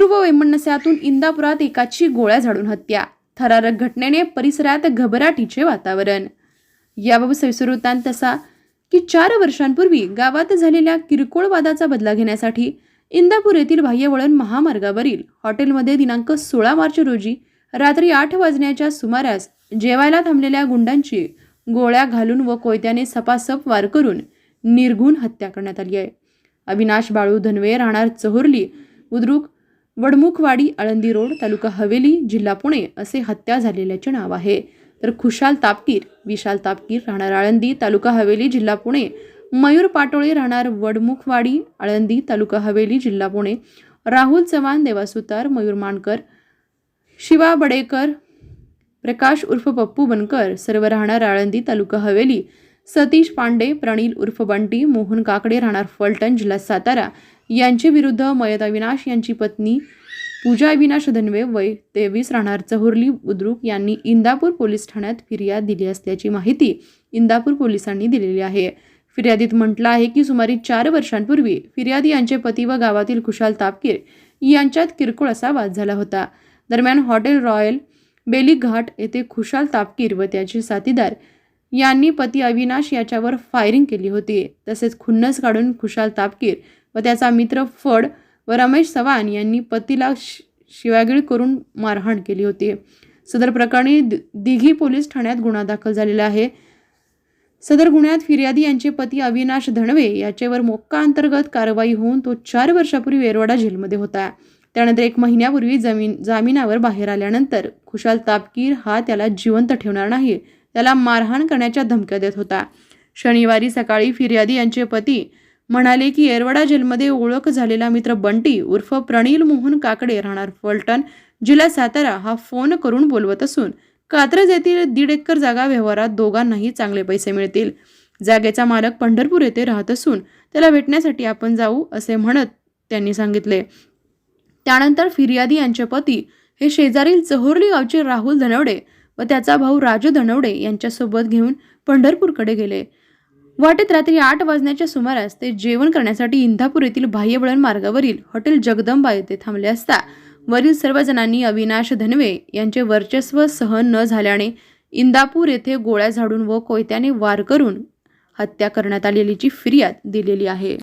पूर्व वैमनस्यातून इंदापुरात एकाची गोळ्या झाडून हत्या. थरारक घटनेने परिसरात घबराटीचे वातावरण. याबाबत सविस्तर वृत्तांत तसा की चार वर्षांपूर्वी गावात झालेल्या किरकोळ वादाचा बदला घेण्यासाठी इंदापूर येथील बाह्यवळण महामार्गावरील हॉटेलमध्ये दिनांक सोळा मार्च रोजी रात्री आठ वाजण्याच्या सुमारास जेवायला थांबलेल्या गुंडांची गोळ्या घालून व कोयत्याने सपासप वार करून निर्घुण हत्या करण्यात आली आहे. अविनाश बाळू धनवे राहणार चहोरली बुद्रुक वडमुखवाडी आळंदी रोड तालुका हवेली जिल्हा पुणे असे हत्या झालेल्याचे नाव आहे. तर खुशाल तापकीर विशाल तापकीर राहणार आळंदी तालुका हवेली जिल्हा पुणे. मयूर पाटोळे राहणार वडमुखवाडी आळंदी तालुका हवेली जिल्हा पुणे. राहुल चव्हाण देवासुतार मयूर मानकर शिवा बडेकर प्रकाश उर्फ पप्पू बनकर सर्व राहणार आळंदी तालुका हवेली. सतीश पांडे प्रणील उर्फ बंटी मोहन काकडे राहणार फलटण जिल्हा सातारा. यांचे विरुद्ध मयत अविनाश यांची पत्नी पूजा अविनाश धनवे वय तेवीस राहणार चहुर्ली बुद्रुक यांनी इंदापूर पोलीस ठाण्यात फिर्याद दिली असल्याची माहिती इंदापूर पोलिसांनी दिलेली आहे. फिर्यादीत म्हटलं आहे की सुमारे चार वर्षांपूर्वी फिर्यादी यांचे पती व गावातील खुशाल तापकीर यांच्यात किरकोळ असा वाद झाला होता. दरम्यान हॉटेल रॉयल बेली घाट येथे खुशाल तापकीर व त्याचे साथीदार यांनी पती अविनाश याच्यावर फायरिंग केली होती. तसेच खुन्नस काढून खुशाल तापकीर व त्याचा मित्र फड व रमेश चव्हाण यांनी पतीला शि- करून मारहाण केली होती. सदर प्रकरणी दि- दिघी पोलीस ठाण्यात गुन्हा दाखल झालेला आहे. सदर गुन्ह्यात फिर्यादी यांचे पती अविनाश धणवे याच्यावर मोक्का अंतर्गत कारवाई होऊन तो चार वर्षापूर्वी वेरवाडा जेलमध्ये होता. त्यानंतर एक महिन्यापूर्वी जमीन जामिनावर बाहेर आल्यानंतर खुशाल तापकीर हा त्याला जिवंत ठेवणार नाही. त्याला मारहाण करण्याच्या धमक्या देत होता. शनिवारी सकाळी फिर्यादी यांचे पती म्हणाले की येरवडा जेलमध्ये ओळख झालेला मित्र बंटी उर्फ प्रणील मोहन काकडे राहणार. फलटण जिल्हा सातारा हा फोन करून बोलवत असून कात्रज येथील दीड एकर जागा व्यवहारात दोघांनाही चांगले पैसे मिळतील. जागेचा मालक पंढरपूर येथे राहत असून त्याला भेटण्यासाठी आपण जाऊ असे म्हणत त्यांनी सांगितले. त्यानंतर फिर्यादी यांचे पती हे शेजारील चहोरली गावचे राहुल धनवडे व त्याचा भाऊ राजू धनवडे यांच्यासोबत घेऊन पंढरपूरकडे गेले. वाटेत रात्री आठ वाजण्याच्या सुमारास ते जेवण करण्यासाठी इंदापूर येथील बाह्यवळण मार्गावरील हॉटेल जगदंबा येथे थांबले असता वरील सर्वजणांनी अविनाश धनवे यांचे वर्चस्व सहन न झाल्याने इंदापूर येथे गोळ्या झाडून व कोयत्याने वार करून हत्या करण्यात आलेलीची फिर्याद दिलेली आहे.